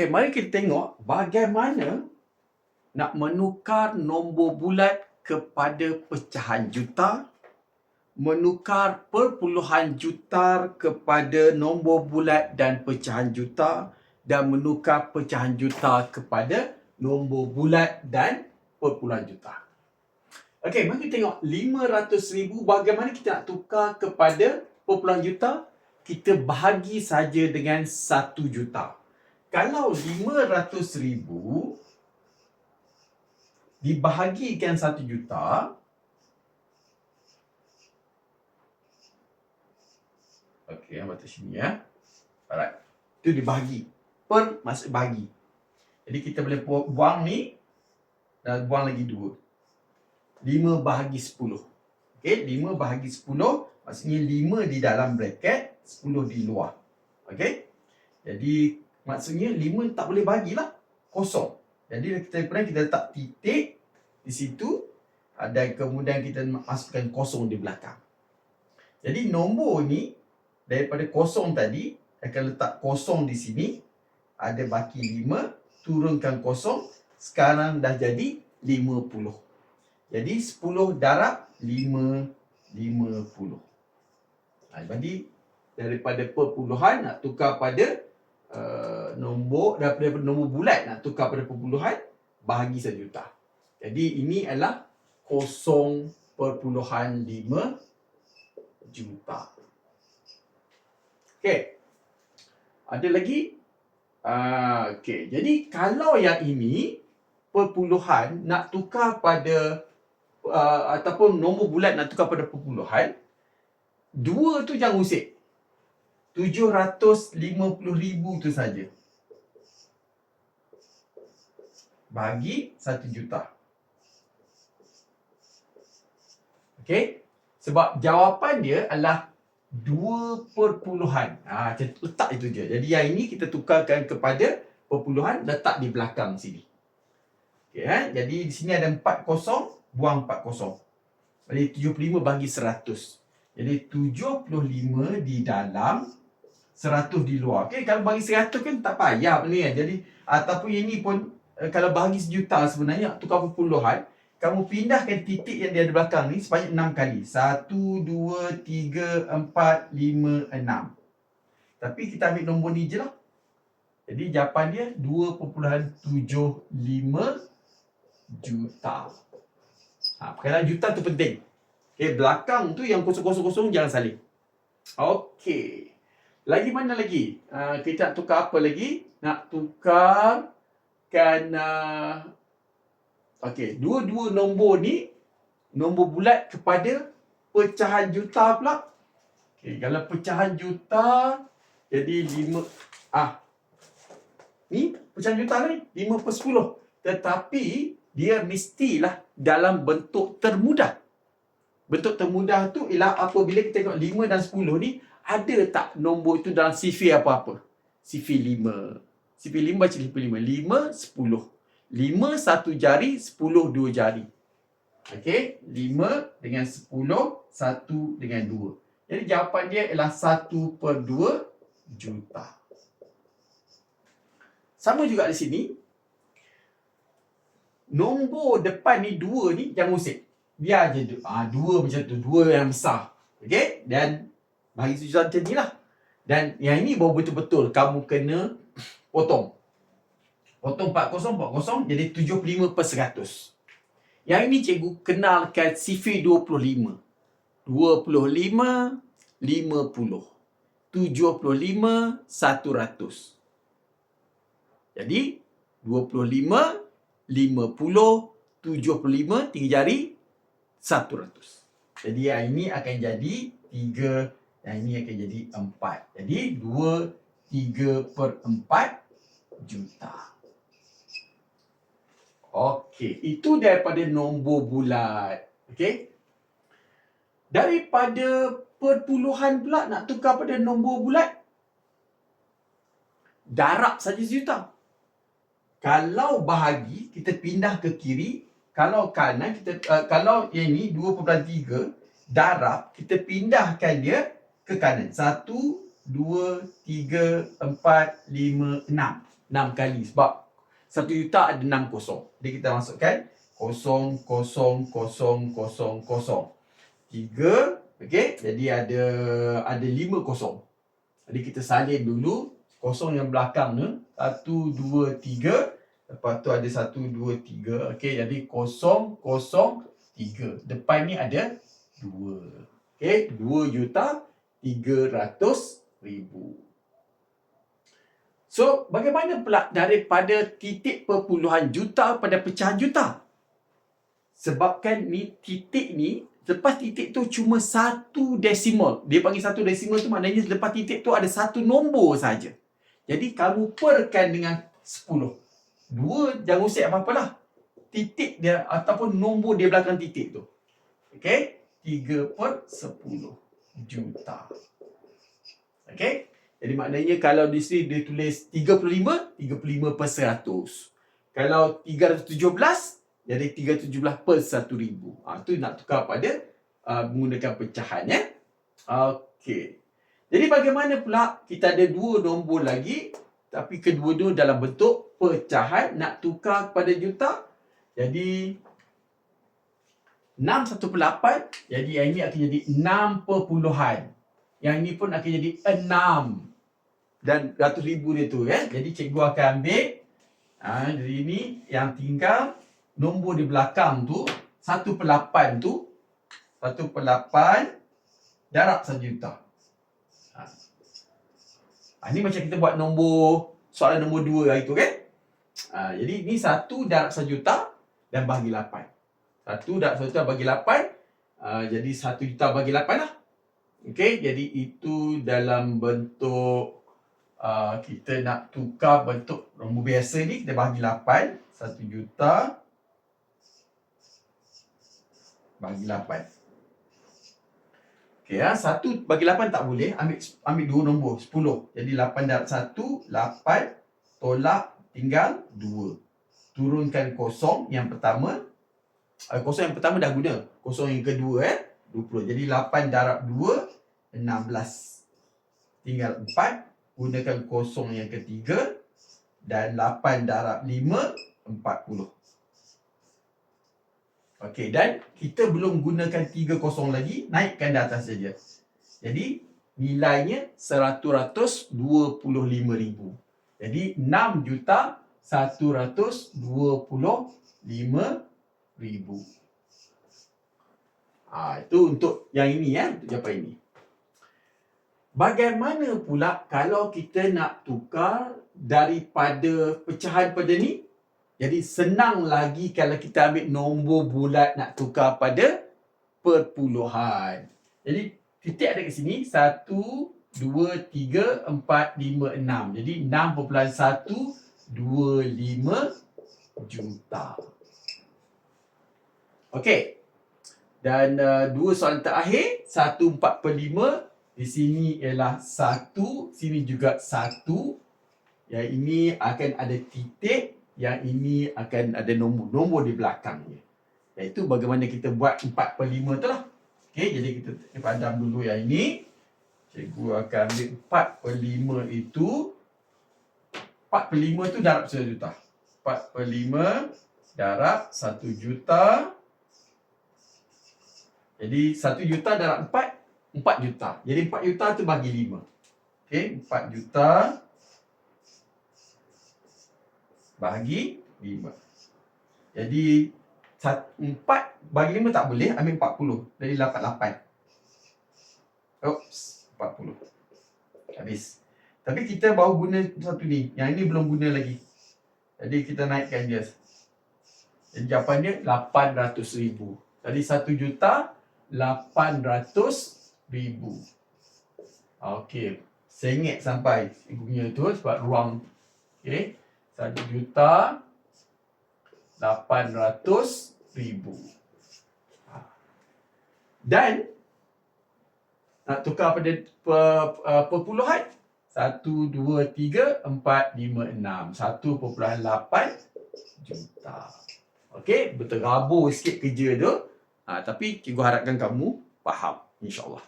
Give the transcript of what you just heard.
Okay, mari kita tengok bagaimana nak menukar nombor bulat kepada pecahan juta, menukar perpuluhan juta kepada nombor bulat dan pecahan juta dan menukar pecahan juta kepada nombor bulat dan perpuluhan juta. Okey, mari kita tengok 500 ribu bagaimana kita nak tukar kepada perpuluhan juta. Kita bahagi saja dengan 1 juta. Kalau 500 ribu dibahagikan 1 juta, Okey, yang batas sini ya. Alright. Itu dibahagi. Per maksud bahagi. Jadi kita boleh buang ni dan buang lagi 2. 5 bahagi 10. Okey, 5 bahagi 10 maksudnya 5 di dalam bracket, 10 di luar. Okey? Jadi maksudnya 5 tak boleh bahagilah. Kosong. Jadi kita pernah kita letak titik di situ dan kemudian kita masukkan kosong di belakang. Jadi nombor ni daripada kosong tadi akan letak kosong di sini ada baki 5 turunkan kosong sekarang dah jadi 50 jadi 10 darab 5 50 ha, jadi daripada perpuluhan nak tukar pada uh, nombor daripada nombor bulat nak tukar pada perpuluhan bahagi sejuta jadi ini adalah kosong perpuluhan 5 juta Okey. Ada lagi? Uh, Okey. Jadi kalau yang ini perpuluhan nak tukar pada uh, ataupun nombor bulat nak tukar pada perpuluhan, dua tu jangan usik. 750,000 tu saja. Bagi 1 juta. Okey? Sebab jawapan dia adalah dua perpuluhan. Ha, letak itu je. Jadi yang ini kita tukarkan kepada perpuluhan letak di belakang sini. Okay, ha? Jadi di sini ada empat kosong, buang empat kosong. Jadi 75 bagi 100. Jadi 75 di dalam 100 di luar. Okay, kalau bagi 100 kan tak payah ni kan. Jadi ataupun ini pun eh, kalau bagi sejuta sebenarnya tukar perpuluhan kamu pindahkan titik yang dia ada belakang ni sebanyak 6 kali. 1, 2, 3, 4, 5, 6. Tapi kita ambil nombor ni je lah. Jadi jawapan dia 2.75 juta. Ha, perkataan juta tu penting. Okay, belakang tu yang kosong-kosong jangan salin. Okey. Lagi mana lagi? Uh, kita nak tukar apa lagi? Nak tukarkan uh, Okey, dua-dua nombor ni nombor bulat kepada pecahan juta pula. Okey, kalau pecahan juta jadi lima ah. Ni pecahan juta ni lima per sepuluh. Tetapi dia mestilah dalam bentuk termudah. Bentuk termudah tu ialah apabila kita tengok lima dan sepuluh ni ada tak nombor itu dalam sifir apa-apa? Sifir lima. Sifir lima baca sifir lima. Lima, sepuluh. Lima satu jari, sepuluh dua jari. Okey, lima dengan sepuluh, satu dengan dua. Jadi jawapan dia ialah satu per dua juta. Sama juga di sini. Nombor depan ni dua ni jangan usik. Biar je ah, dua macam tu. Dua yang besar. Okey, dan bagi sujud macam ni lah. Dan yang ini baru betul-betul kamu kena potong. Potong 40, 40 jadi 75 per 100. Yang ini cikgu kenalkan sifir 25. 25, 50. 75, 100. Jadi 25, 50, 75, tiga jari, 100. Jadi yang ini akan jadi 3, yang ini akan jadi 4. Jadi 2, 3 per 4 juta. Okey, itu daripada nombor bulat. Okey. Daripada perpuluhan pula nak tukar pada nombor bulat. Darab saja sejuta. Kalau bahagi kita pindah ke kiri, kalau kanan kita uh, kalau yang ini 2.3 darab kita pindahkan dia ke kanan. 1 2 3 4 5 6. 6 kali sebab 1 juta ada 6 kosong. Jadi kita masukkan kosong, kosong, kosong, kosong, kosong. 3, okey. Jadi ada ada 5 kosong. Jadi kita salin dulu kosong yang belakang ni. 1, 2, 3. Lepas tu ada 1, 2, 3. Okey, jadi kosong, kosong, 3. Depan ni ada 2. Okey, 2 juta 300 ribu. So, bagaimana pula daripada titik perpuluhan juta pada pecahan juta? Sebabkan ni titik ni, lepas titik tu cuma satu desimal. Dia panggil satu desimal tu maknanya lepas titik tu ada satu nombor saja. Jadi kamu perkan dengan 10. Dua jangan usik apa-apa lah. Titik dia ataupun nombor dia belakang titik tu. Okay? 3 per 10 juta. Okay? Jadi maknanya kalau di sini dia tulis 35, 35 per 100. Kalau 317, jadi 317 per 1000. Ha, tu nak tukar pada uh, menggunakan pecahan ya. Okey. Jadi bagaimana pula kita ada dua nombor lagi tapi kedua-dua dalam bentuk pecahan nak tukar kepada juta. Jadi 6 1 per 8 jadi yang ini akan jadi 6 perpuluhan. Yang ini pun akan jadi 6 dan ratus ribu dia tu kan. Jadi cikgu akan ambil ha, dari ini yang tinggal nombor di belakang tu 1 per 8 tu 1 per 8 darab 1 juta. Ha. ha. ini macam kita buat nombor soalan nombor 2 hari tu kan. Ha, jadi ni 1 darab 1 juta dan bagi 8. 1 darab 1 juta bagi 8. Ha, jadi 1 juta bagi 8 lah. Okey, jadi itu dalam bentuk uh, kita nak tukar bentuk nombor biasa ni kita bagi 8 1 juta bagi 8 Okey ya, 1 bagi 8 tak boleh. Ambil ambil dua nombor 10 jadi 8 darab 1 8 tolak tinggal 2 turunkan kosong yang pertama uh, kosong yang pertama dah guna kosong yang kedua eh 20 jadi 8 darab 2 16 tinggal 4 gunakan kosong yang ketiga dan 8 darab 5 40. Okey dan kita belum gunakan 3 kosong lagi, naikkan di atas saja. Jadi nilainya 125,000. Jadi 6 juta 125,000. Ah itu untuk yang ini ya, untuk jawapan ini. Bagaimana pula kalau kita nak tukar daripada pecahan pada ni? Jadi senang lagi kalau kita ambil nombor bulat nak tukar pada perpuluhan. Jadi titik ada kat sini. 1, 2, 3, 4, 5, 6. Jadi 6.125 juta. Okey. Dan uh, dua soalan terakhir. 1, 4 per 5 di sini ialah satu, sini juga satu. Yang ini akan ada titik, yang ini akan ada nombor-nombor di belakangnya. Iaitu bagaimana kita buat 4 per 5 tu lah. Okay, jadi kita padam dulu yang ini. Cikgu akan ambil 4 per 5 itu. 4 per 5 tu darab 1 juta. 4 per 5 darab 1 juta. Jadi 1 juta darab 4 4 juta. Jadi 4 juta tu bagi 5. Okey, 4 juta bagi 5. Jadi 4 bagi 5 tak boleh, ambil 40. Jadi dapat 8. Oops, 40. Habis. Tapi kita baru guna satu ni. Yang ini belum guna lagi. Jadi kita naikkan dia. Jadi jawapannya 800 ribu. Jadi 1 juta 800 ribu. Okey. Sengit sampai punya tu sebab ruang. Okey. Satu juta lapan ratus ribu. Ha. Dan nak tukar pada per, uh, perpuluhan. Satu, dua, tiga, empat, lima, enam. Satu perpuluhan lapan juta. Okey, berterabur sikit kerja tu. Ha, tapi cikgu harapkan kamu faham. InsyaAllah.